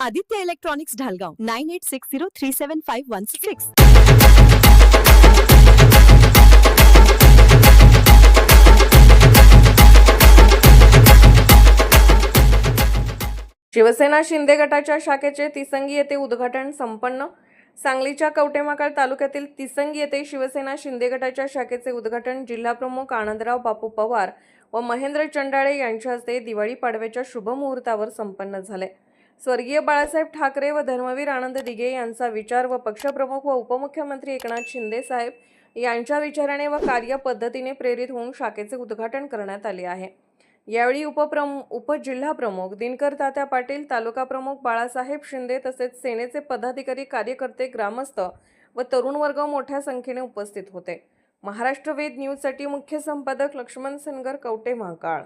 Aditya electronics Dhalgaon nine eight six zero three seven five one six. Shiv Sena Shinde गटाच्या शाखेचे तिसंगी येथे उद्घाटन संपन्न. सांगलीच्या कवटेमाकाळ तालुक्यातील तिसंगी येथे शिवसेना शिंदे गटाच्या शाखेचे उद्घाटन जिल्हाप्रमुख आनंदराव बापू पवार व महेंद्र चंडाळे यांच्या हस्ते दिवाळी पाडव्याच्या शुभमुहूर्तावर संपन्न झाले. स्वर्गीय बाळासाहेब ठाकरे व धर्मवीर आनंद दिघे यांचा विचार व पक्षप्रमुख व उपमुख्यमंत्री एकनाथ शिंदे साहेब यांच्या विचाराने व कार्यपद्धतीने प्रेरित होऊन शाखेचे उद्घाटन करण्यात आले आहे. यावेळी उपप्रम उपजिल्हाप्रमुख दिनकर तात्या पाटील तालुका प्रमुख बाळासाहेब शिंदे तसेच सेनेचे पदाधिकारी कार्यकर्ते ग्रामस्थ व तरुण वर्ग मोठ्या संख्येने उपस्थित होते. महाराष्ट्र वेद न्यूजसाठी मुख्य संपादक लक्ष्मण सनगर कवटे महाकाळ.